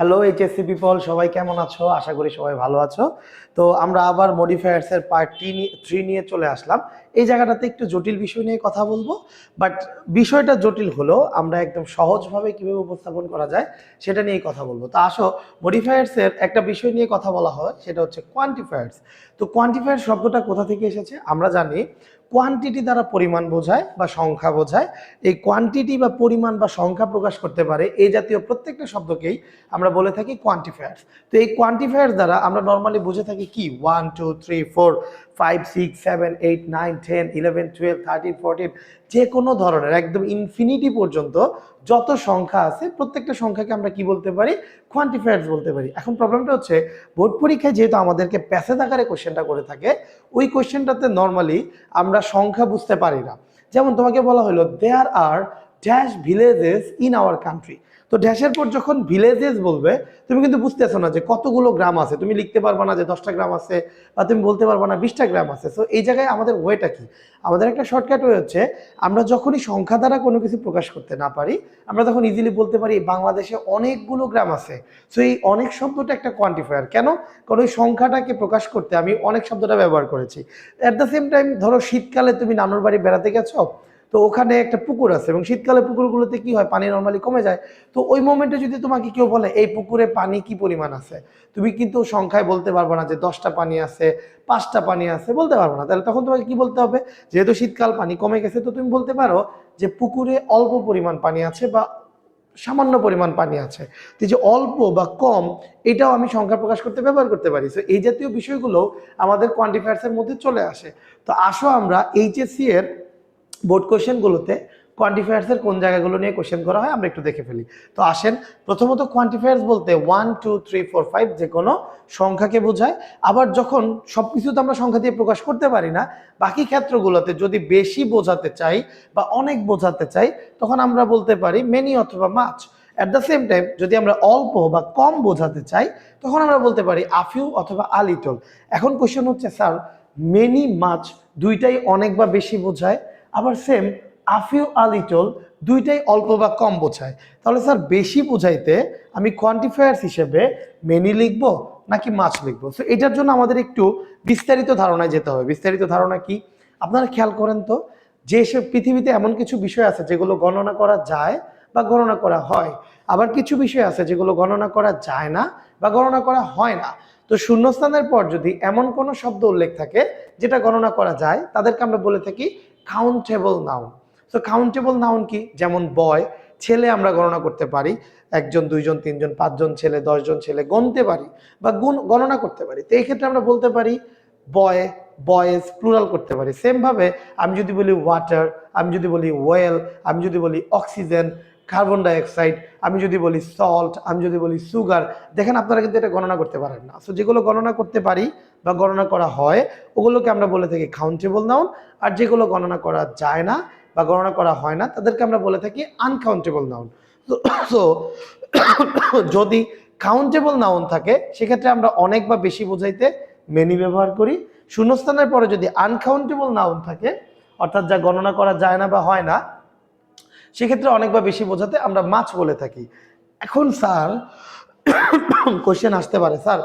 Hello HSC people সবাই কেমন আছো? আশা করি সবাই ভালো আছো। তো আমরা আবার মডিফায়ার্সের পার্ট টি থ্রি নিয়ে চলে আসলাম। এই জায়গাটাতে একটু জটিল বিষয় নিয়ে কথা বলব বাট বিষয়টা জটিল হলেও আমরা একদম সহজভাবে কীভাবে উপস্থাপন করা যায় সেটা নিয়েই কথা বলব। তো আসো মডিফায়ার্সের একটা বিষয় নিয়ে কথা বলা হয়, সেটা হচ্ছে কোয়ান্টিফায়ার্স তো কোয়ান্টিফায়ার শব্দটা কোথা থেকে এসেছে? আমরা জানি কোয়ান্টিটি দ্বারা পরিমাণ বোঝায় বা সংখ্যা বোঝায়। এই কোয়ান্টিটি বা পরিমাণ বা সংখ্যা প্রকাশ করতে পারে এই জাতীয় প্রত্যেকটা শব্দকেই আমরা বলে থাকি কোয়ান্টিফায়ার্স তো এই কোয়ান্টিফায়ার দ্বারা আমরা নর্মালি বুঝে থাকি কি? One two three four five six seven eight nine ten eleven twelve thirteen fourteen যে কোনো ধরনের, একদম ইনফিনিটি পর্যন্ত যত সংখ্যা আছে, প্রত্যেকটা সংখ্যাকে আমরা কি বলতে পারি? কোয়ান্টিফায়ার্স বলতে পারি। এখন প্রবলেমটা হচ্ছে, বোর্ড পরীক্ষায় যেহেতু আমাদেরকে প্যাসেজ আকারে কোশ্চেনটা করে থাকে, ওই কোশ্চেনটাতে নর্মালি আমরা সংখ্যা বুঝতে পারি না। যেমন তোমাকে বলা হলো there are dash villages in our country তো ড্যাশের পর যখন ভিলেজেস বলবে, তুমি কিন্তু বুঝতেছো না যে কতগুলো গ্রাম আছে। তুমি লিখতে পারবা না যে দশটা গ্রাম আছে বা তুমি বলতে পারবা না বিশটা গ্রাম আছে। সো এই জায়গায় আমাদের ওয়েটা কি? আমাদের একটা শর্টকাট ওয়ে হচ্ছে, আমরা যখনই সংখ্যা দ্বারা কোনো কিছু প্রকাশ করতে না পারি, আমরা তখন ইজিলি বলতে পারি বাংলাদেশে অনেকগুলো গ্রাম আছে। সো এই অনেক শব্দটা একটা কোয়ান্টিফায়ার কেন? কারণ ওই সংখ্যাটাকে প্রকাশ করতে আমি অনেক শব্দটা ব্যবহার করেছি। অ্যাট দ্য সেম টাইম ধরো শীতকালে তুমি নানুর বাড়ি বেড়াতে গেছো তো ওখানে একটা পুকুর আছে এবং শীতকালে পুকুরগুলোতে কি হয়, পানি নর্মালি কমে যায়। তো ওই মোমেন্টে যদি তোমাকে কেউ বলে, এই পুকুরে পানি কি পরিমাণ আছে? তুমি কিন্তু সংখ্যায় বলতে পারবে না যে দশটা পানি আছে, পাঁচটা পানি আছে, বলতে পারব না। তাহলে তখন তোমাকে কি বলতে হবে? যেহেতু শীতকাল পানি কমে গেছে, তো তুমি বলতে পারো যে পুকুরে অল্প পরিমাণ পানি আছে বা সামান্য পরিমাণ পানি আছে। তো যে অল্প বা কম, এটাও আমি সংখ্যা প্রকাশ করতে ব্যবহার করতে পারি। তো এই জাতীয় বিষয়গুলো আমাদের কোয়ান্টিফায়ার্সের মধ্যে চলে আসে। তো আসো আমরা এইচএসসি এর বোর্ড কোশ্চেনগুলোতে কোয়ান্টিফায়ার্সের কোন জায়গাগুলো নিয়ে কোশ্চেন করা হয় আমরা একটু দেখে ফেলি। তো আসেন, প্রথমত কোয়ান্টিফায়ার্স বলতে one two three four five যে কোনো সংখ্যাকে বোঝায়। আবার যখন সব কিছু তো আমরা সংখ্যা দিয়ে প্রকাশ করতে পারি না, বাকি ক্ষেত্রগুলোতে যদি বেশি বোঝাতে চাই বা অনেক বোঝাতে চাই, তখন আমরা বলতে পারি মেনি অথবা much at the same time যদি আমরা অল্প বা কম বোঝাতে চাই, তখন আমরা বলতে পারি আফিউ অথবা আলিটল এখন কোশ্চেন হচ্ছে স্যার মেনি মাছ দুইটাই অনেক বা বেশি বোঝায়? আবার সেম আফিউ আলিটল দুইটাই অল্প বা কম বোঝায়। তাহলে স্যার বেশি বোঝাইতে আমি কোয়ান্টিফায়ার্স হিসেবে মেনি লিখব নাকি মাছ লিখব? সো এটার জন্য আমাদের একটু বিস্তারিত ধারণায় যেতে হবে। বিস্তারিত ধারণা কি? আপনারা খেয়াল করেন তো, যে সব পৃথিবীতে এমন কিছু বিষয় আছে যেগুলো গণনা করা যায় বা গণনা করা হয়। আবার কিছু বিষয় আছে যেগুলো গণনা করা যায় না বা গণনা করা হয় না। তো শূন্যস্থানের পর যদি এমন কোনো শব্দ উল্লেখ থাকে যেটা গণনা করা যায়, তাদেরকে আমরা বলে থাকি কাউন্টেবল নাউন তো কাউন্টেবল নাউন কি? যেমন বয় ছেলে আমরা গণনা করতে পারি। একজন, দুইজন, তিনজন, পাঁচজন ছেলে, দশজন ছেলে গণতে পারি বা গুণ, গণনা করতে পারি। তো এই ক্ষেত্রে আমরা বলতে পারি বয় বয়েজ প্লুরাল করতে পারি। সেমভাবে আমি যদি বলি ওয়াটার আমি যদি বলি ওয়েল আমি যদি বলি অক্সিজেন কার্বন ডাইঅক্সাইড আমি যদি বলি সল্ট আমি যদি বলি সুগার দেখেন আপনারা কিন্তু এটা গণনা করতে পারেন না। সো যেগুলো গণনা করতে পারি বা গণনা করা হয়, ওগুলোকে আমরা বলে থাকি কাউন্টেবল নাউন আর যেগুলো গণনা করা যায় না বা গণনা করা হয় না, তাদেরকে আমরা বলে থাকি আনকাউন্টেবল নাউন সো যদি কাউন্টেবল নাউন থাকে, সেক্ষেত্রে আমরা অনেক বা বেশি বোঝাইতে মেনি ব্যবহার করি। শূন্যস্থানের পরে যদি আনকাউন্টেবল নাউন থাকে, অর্থাৎ যা গণনা করা যায় না বা হয় না সেক্ষেত্রে অনেক বা বেশি বোঝাতে আমরা মাছ বলে থাকি। এখন স্যার কোশ্চেন আসতে পারে। স্যার,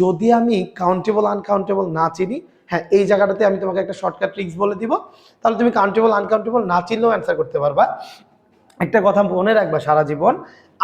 যদি আমি কাউন্টেবল আনকাউন্টেবল না চিনি হ্যাঁ এই জায়গাটাতে আমি তোমাকে একটা শর্টকাট ট্রিক্স বলে দিব। তাহলে তুমি কাউন্টেবল আনকাউন্টেবল না চিনলেও অ্যান্সার করতে পারবা। একটা কথা মনে রাখবা সারা জীবন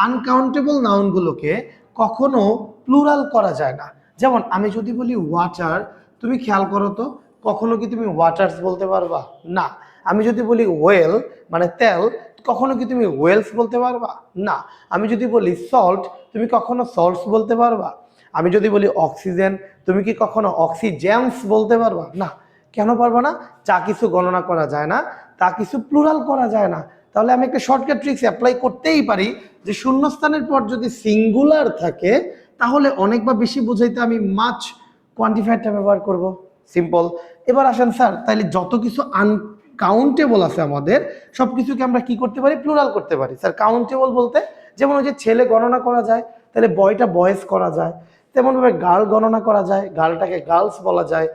আনকাউন্টেবল নাউনগুলোকে কখনো প্লুরাল করা যায় না। যেমন, আমি যদি বলি ওয়াটার তুমি খেয়াল করো তো, কখনো কি তুমি ওয়াটার্স বলতে পারবা? না। আমি যদি বলি ওয়েল মানে তেল কখনো কি তুমি ওয়েলস বলতে পারবা? না। আমি যদি বলি সল্ট তুমি কখনো সল্টস বলতে পারবা? আমি যদি বলি অক্সিজেন তুমি কি কখনো অক্সিজেন্স বলতে পারবা? না। কেন পারবা না? যা কিছু গণনা করা যায় না, তা কিছু প্লুরাল করা যায় না। তাহলে আমি একটা শর্টকাট ট্রিক্স অ্যাপ্লাই করতেই পারি যে শূন্যস্থানের পর যদি সিঙ্গুলার থাকে, তাহলে অনেক বা বেশি বোঝাইতে আমি মাছ কোয়ান্টিফায়ারটা ব্যবহার করব। সিম্পল এবার আসেন স্যার তাহলে যত কিছু আনকাউন্টেবল আছে আমাদের সব কিছুকে আমরা কি করতে পারি? প্লুরাল করতে পারি। স্যার কাউন্টেবল বলতে যেমন ওই যে ছেলে গণনা করা যায়, তাহলে বয়টা বয়েস করা যায় তেমনভাবে গার্ল গণনা করা যায় গার্লটাকে গার্লস বলা যায়।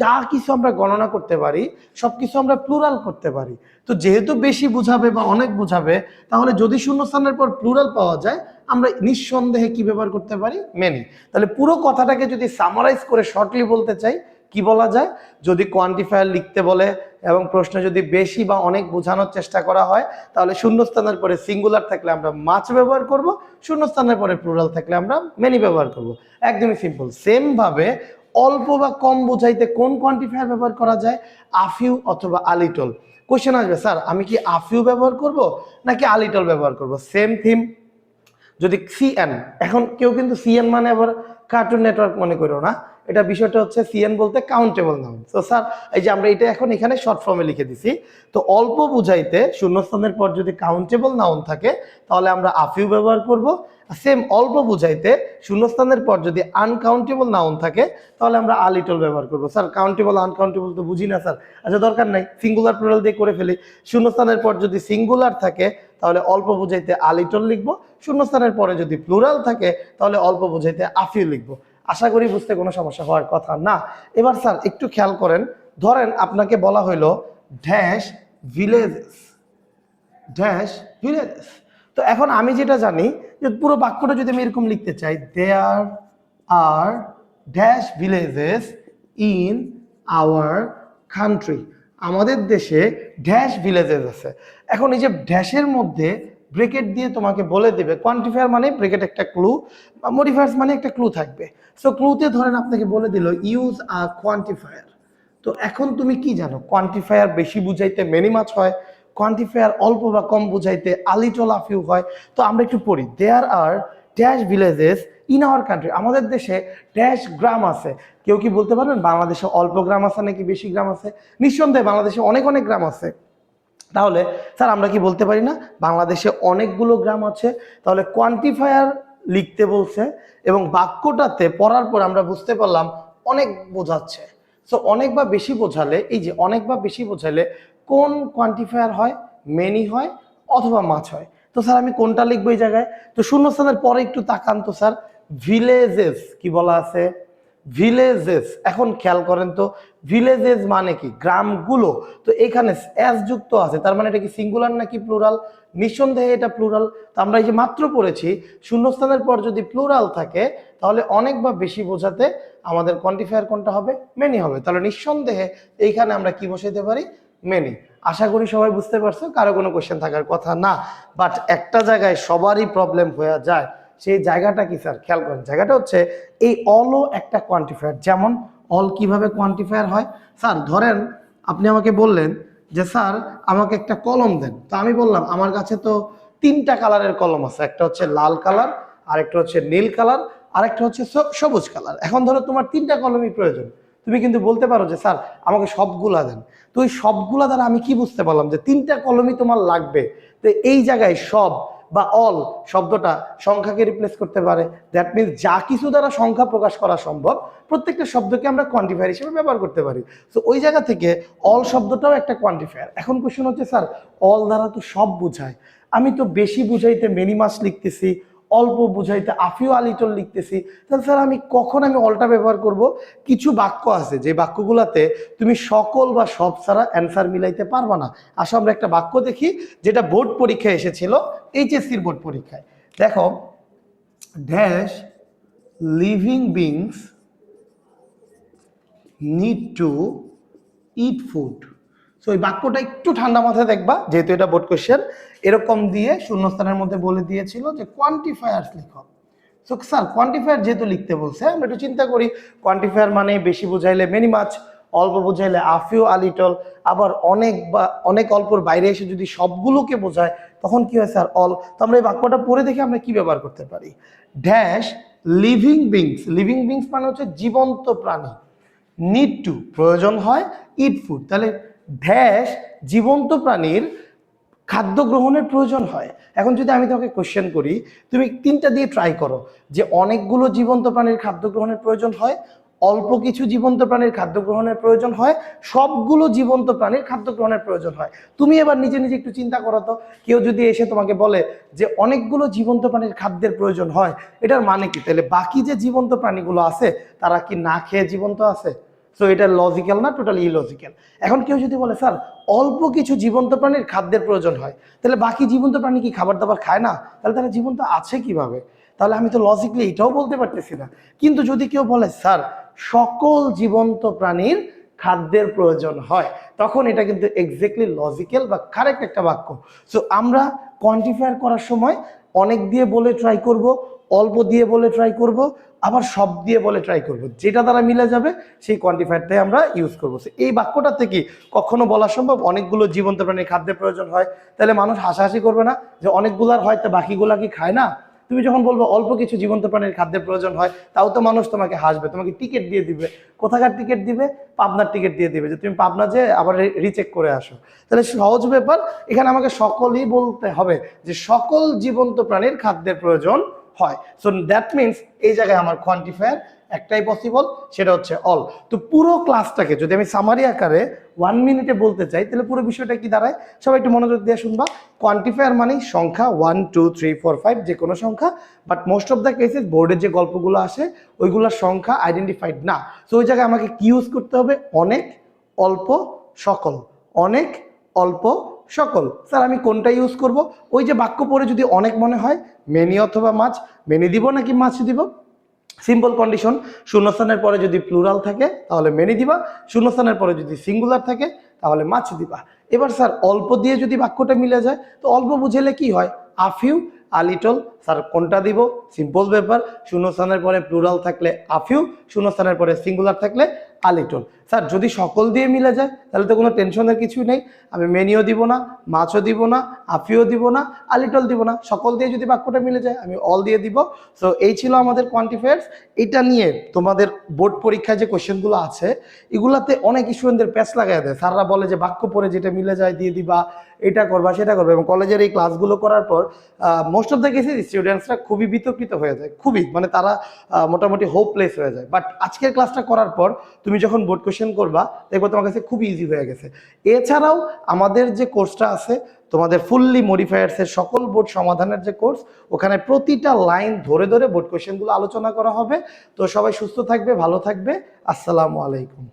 যা কিছু আমরা গণনা করতে পারি সব কিছু আমরা প্লুরাল করতে পারি। তো যেহেতু বেশি বুঝাবে বা অনেক বুঝাবে, তাহলে যদি শূন্যস্থানের পর প্লুরাল পাওয়া যায়, আমরা নিঃসন্দেহে কি ব্যবহার করতে পারি? মেনি তাহলে পুরো কথাটাকে যদি সামারাইজ করে শর্টলি বলতে চাই কি বলা যায়? যদি কোয়ান্টিফায়ার লিখতে বলে এবং প্রশ্ন যদি বেশি বা অনেক বোঝানোর চেষ্টা করা হয়, তাহলে শূন্যস্থানের পরে সিঙ্গুলার থাকলে আমরা মাছ ব্যবহার করব, শূন্যস্থানের পরে প্লুরাল থাকলে আমরা মেনি ব্যবহার করব। একদমই সিম্পল সেমভাবে অল্প বা কম বোঝাইতে কোন কোয়ান্টিফায়ার ব্যবহার করা যায়? আফিউ অথবা আলিটল কোশ্চেন আসবে, স্যার, আমি কি আফিউ ব্যবহার করব নাকি আলিটল ব্যবহার করব? সেম থিম যদি সিএন এখন কেউ কিন্তু সিএন মানে আবার কার্টুন নেটওয়ার্ক মনে করো না। এটা বিষয়টা হচ্ছে সিএন বলতে কাউন্টেবল নাউন তো স্যার এই যে আমরা এটা এখন এখানে শর্ট ফর্মে লিখে দিছি। তো অল্প বুঝাইতে শূন্যস্থানের পর যদি কাউন্টেবল নাউন থাকে, তাহলে আমরা আফিউ ব্যবহার করব। সেম অল্প বুঝাইতে শূন্যস্থানের পর যদি আনকাউন্টেবল নাউন থাকে, তাহলে আমরা আলিটল ব্যবহার করব। স্যার কাউন্টেবল আনকাউন্টেবল তো বুঝি না স্যার আচ্ছা দরকার নাই সিঙ্গুলার প্লুরাল দিয়ে করে ফেলি। শূন্যস্থানের পর যদি সিঙ্গুলার থাকে, তাহলে অল্প বুঝাইতে আলিটল লিখব। শূন্যস্থানের পরে যদি প্লুরাল থাকে, তাহলে অল্প বুঝাইতে আফিউ লিখব। আশা করি বুঝতে কোনো সমস্যা হওয়ার কথা না। এবার স্যার, একটু খেয়াল করেন। ধরেন আপনাকে বলা হইল ড্যাশ ভিলেজেস ড্যাশ ভিলেজেস তো এখন আমি যেটা জানি, যে পুরো বাক্যটা যদি আমি এরকম লিখতে চাই there are dash villages in our country আমাদের দেশে ড্যাশ ভিলেজেস আছে। এখন এই যে ড্যাশের মধ্যে ব্রেকেট দিয়ে তোমাকে বলে দেবে কোয়ান্টিফায়ার মানে ব্রেকেট একটা ক্লু বা মডিফায়ার্স মানে একটা ক্লু থাকবে। সো ক্লুতে ধরেন আপনাকে বলে দিল ইউজ আ কোয়ান্টিফায়ার তো এখন তুমি কি জানো কোয়ান্টিফায়ার বেশি বুঝাইতে মেনি মাছ হয় কোয়ান্টিফায়ার অল্প বা কম বুঝাইতে আলিটল আফিউ হয়। তো আমরা একটু পড়ি there are dash villages in our country আমাদের দেশে ড্যাশ গ্রাম আছে। কেউ কি বলতে পারবেন, বাংলাদেশে অল্প গ্রাম আছে নাকি বেশি গ্রাম আছে? নিঃসন্দেহে বাংলাদেশে অনেক অনেক গ্রাম আছে। তাহলে স্যার আমরা কি বলতে পারি না? বাংলাদেশে অনেকগুলো গ্রাম আছে। তাহলে কোয়ান্টিফায়ার লিখতে বলছে এবং বাক্যটাতে পড়ার পর আমরা বুঝতে পারলাম অনেক বোঝাচ্ছে। সো অনেক বা বেশি বোঝালে, এই যে অনেক বা বেশি বোঝালে কোন কোয়ান্টিফায়ার হয় মেনি হয় অথবা মাছ হয়? তো স্যার, আমি কোনটা লিখব এই জায়গায়? তো শূন্যস্থানের পরে একটু তাকান তো স্যার। ভিলেজেস কি বলা আছে? ভিলেজেস এখন খেয়াল করেন তো ভিলেজেস মানে কি? গ্রামগুলো। তো এখানে এস যুক্ত আছে, তার মানে এটা কি সিঙ্গুলার নাকি প্লুরাল নিঃসন্দেহে এটা প্লুরাল তো আমরা এই যে মাত্র পড়েছি, শূন্যস্থানের পর যদি প্লুরাল থাকে, তাহলে অনেক বা বেশি বোঝাতে আমাদের কোয়ান্টিফায়ার কোনটা হবে? মেনি হবে। তাহলে নিঃসন্দেহে এইখানে আমরা কি বসাইতে পারি? মেনি আশা করি সবাই বুঝতে পারছ, কারও কোনো কোয়েশ্চেন থাকার কথা না। বাট একটা জায়গায় সবারই প্রবলেম হয়ে যায়। সেই জায়গাটা কি স্যার? খেয়াল করেন, জায়গাটা হচ্ছে এই অলও একটা কোয়ান্টিফায়ার যেমন অল কীভাবে কোয়ান্টিফায়ার হয়? স্যার, ধরেন আপনি আমাকে বললেন যে, স্যার, আমাকে একটা কলম দেন। তো আমি বললাম, আমার কাছে তো তিনটা কালারের কলম আছে। একটা হচ্ছে লাল কালার, আরেকটা হচ্ছে নীল কালার, আরেকটা হচ্ছে সবুজ কালার। এখন ধরো তোমার তিনটা কলমই প্রয়োজন। তুমি কিন্তু বলতে পারো যে, স্যার, আমাকে সবগুলা দেন। তো ওই সবগুলা দ্বারা আমি কি বুঝতে পারলাম যে, তিনটা কলমই তোমার লাগবে? তো এই জায়গায় সব বা অল শব্দটা সংখ্যাকে রিপ্লেস করতে পারে। দ্যাট মিনস যা কিছু দ্বারা সংখ্যা প্রকাশ করা সম্ভব, প্রত্যেকটা শব্দকে আমরা কোয়ান্টিফায়ার হিসেবে ব্যবহার করতে পারি। তো ওই জায়গা থেকে অল শব্দটাও একটা কোয়ান্টিফায়ার এখন কোশ্চেন হচ্ছে, স্যার অল দ্বারা তো সব বোঝায়। আমি তো বেশি বুঝাইতে মেনিমাস লিখতেছি অল্প বুঝাইতে আফিও আলিটল লিখতেছি তাহলে স্যার আমি কখন আমি অলটা ব্যবহার করব? কিছু বাক্য আছে, যে বাক্যগুলোতে তুমি সকল বা সব ছাড়া অ্যান্সার মিলাইতে পারবা না। আসো আমরা একটা বাক্য দেখি, যেটা বোর্ড পরীক্ষায় এসেছিল এইচএসসির বোর্ড পরীক্ষায়। দেখো dash living beings need to eat food so এই বাক্যটা একটু ঠান্ডা মাথায় দেখবা, যেহেতু এটা বোর্ড কোশ্চেন এরকম দিয়ে শূন্যস্থানের মধ্যে বলে দিয়েছিল যে কোয়ান্টিফায়ার্স লিখো। সো স্যার কোয়ান্টিফায়ার যেহেতু লিখতে বলছে, আমরা একটু চিন্তা করি। কোয়ান্টিফায়ার মানে বেশি বোঝাইলে মেনি মাছ অল্প বুঝাইলে আফিও আলিটল আবার অনেক বা, অনেক অল্পর বাইরে এসে যদি সবগুলোকে বোঝায়, তখন কি হয় স্যার অল তো আমরা এই বাক্যটা পড়ে দেখে আমরা কি ব্যবহার করতে পারি? Dash living beings living beings মানে হচ্ছে জীবন্ত প্রাণী। নিড টু প্রয়োজন হয় ইট ফুড তাহলে ড্যাশ জীবন্ত প্রাণীর খাদ্য গ্রহণের প্রয়োজন হয়। এখন যদি আমি তোমাকে কোশ্চেন করি, তুমি তিনটা দিয়ে ট্রাই করো যে অনেকগুলো জীবন্ত প্রাণীর খাদ্য গ্রহণের প্রয়োজন হয়, অল্প কিছু জীবন্ত প্রাণীর খাদ্য গ্রহণের প্রয়োজন হয়, সবগুলো জীবন্ত প্রাণীর খাদ্য গ্রহণের প্রয়োজন হয়। তুমি এবার নিজে নিজে একটু চিন্তা করো তো, কেউ যদি এসে তোমাকে বলে যে অনেকগুলো জীবন্ত প্রাণীর খাদ্যের প্রয়োজন হয়, এটার মানে কি? তাহলে বাকি যে জীবন্ত প্রাণীগুলো আছে, তারা কি না খেয়ে জীবন্ত আছে? সো এটা লজিক্যাল না টোটালি ইলজিক্যাল এখন কেউ যদি বলে, স্যার, অল্প কিছু জীবন্ত প্রাণীর খাদ্যের প্রয়োজন হয়, তাহলে বাকি জীবন্ত প্রাণী কি খাবার দাবার খায় না? তাহলে তারা জীবন্ত আছে কীভাবে? তাহলে আমি তো লজিকলি এটাও বলতে পারতেছি না। কিন্তু যদি কেউ বলে, স্যার, সকল জীবন্ত প্রাণীর খাদ্যের প্রয়োজন হয়, তখন এটা কিন্তু এক্স্যাক্টলি লজিক্যাল বা কারেক্ট একটা বাক্য। সো আমরা কোয়ান্টিফায়ার করার সময় অনেক দিয়ে বলে ট্রাই করব, অল্প দিয়ে বলে ট্রাই করব আবার সব দিয়ে বলে ট্রাই করব। যেটা দ্বারা মিলে যাবে, সেই কোয়ান্টিফায়ারটাই আমরা ইউজ করব। এই বাক্যটা থেকে কখনো বলা সম্ভব? অনেকগুলো জীবন্ত প্রাণীর খাদ্যের প্রয়োজন হয়। তাহলে মানুষ হাসাহাসি করবে না যে অনেকগুলার হয়, তা বাকিগুলা কি খায় না? তুমি যখন বলব অল্প কিছু জীবন্ত প্রাণীর খাদ্যের প্রয়োজন হয়, তাও তো মানুষ তোমাকে হাসবে। তোমাকে টিকিট দিয়ে দিবে। কোথাকার টিকিট দিবে? পাবনার টিকিট দিয়ে দিবে। যে তুমি পাবনা যে আবার রিচেক করে আসো। তাহলে সহজ ব্যাপার, এখানে আমাকে সকলই বলতে হবে যে সকল জীবন্ত প্রাণীর খাদ্যের প্রয়োজন হয়। সো দ্যাট মিনস এই জায়গায় আমার কোয়ান্টিফায়ার একটাই পসিবল সেটা হচ্ছে অল তো পুরো ক্লাসটাকে যদি আমি সামারি আকারে ওয়ান মিনিটে বলতে চাই, তাহলে পুরো বিষয়টা কি দাঁড়ায়? সবাই একটু মনোযোগ দিয়ে শুনবা। কোয়ান্টিফায়ার মানে সংখ্যা one two three four five যে কোনো সংখ্যা but most of the cases বোর্ডের যে গল্পগুলো আসে, ওইগুলোর সংখ্যা আইডেন্টিফাইড না। তো ওই জায়গায় আমাকে কি ইউজ করতে হবে? অনেক, অল্প, সকল। অনেক, অল্প সকল। স্যার, আমি কোনটা ইউজ করব? ওই যে বাক্য পড়ে যদি অনেক মনে হয়, মেনি অথবা মাছ মেনি দিব নাকি মাছ দিব? সিম্পল কন্ডিশন শূন্যস্থানের পরে যদি প্লুরাল থাকে, তাহলে মেনি দিবা শূন্যস্থানের পরে যদি সিঙ্গুলার থাকে, তাহলে মাছ দিবা এবার স্যার, অল্প দিয়ে যদি বাক্যটা মিলে যায়, তো অল্প বুঝেলে কি হয়? আফিউ আলিটল স্যার, কোনটা দিব? সিম্পল ব্যাপার শূন্যস্থানের পরে প্লুরাল থাকলে আফিউ শূন্যস্থানের পরে সিঙ্গুলার থাকলে আলিটল স্যার, যদি সকল দিয়ে মিলে যায়, তাহলে তো কোনো টেনশনের কিছুই নেই। আমি মেনিও দিব না, মাছও দিব না, আফিও দিব না আলিটল দিব না। সকল দিয়ে যদি বাক্যটা মিলে যায়, আমি অল দিয়ে দিব। সো এই ছিল আমাদের কোয়ান্টিফায়ার্স এটা নিয়ে তোমাদের বোর্ড পরীক্ষায় যে কোশ্চেনগুলো আছে, এগুলাতে অনেক স্টুডেন্টদের প্যাচ লাগাই দেয়। স্যাররা বলে যে, বাক্য পড়ে যেটা মিলে যায়, দিয়ে দিবা, এটা করবা, সেটা করবে। এবং কলেজের এই ক্লাসগুলো করার পর মোস্ট অফ দ্য কেসে স্টুডেন্টসরা খুবই বিতর্কিত হয়ে যায়। খুবই মানে তারা মোটামুটি হোপলেস হয়ে যায়। বাট আজকের ক্লাসটা করার পর, তুমি যখন বোর্ড কোশ্চেন করবা, দেখব তোমার কাছে খুব ইজি হয়ে গেছে। এছাড়াও আমাদের যে কোর্সটা আছে, তোমাদের ফুললি মডিফায়ার্সের সকল বোর্ড সমাধানের যে কোর্স ওখানে প্রতিটা লাইন ধরে ধরে বোর্ড কোশ্চেনগুলো আলোচনা করা হবে। তো সবাই সুস্থ থাকবে, ভালো থাকবে। আসসালামু আলাইকুম।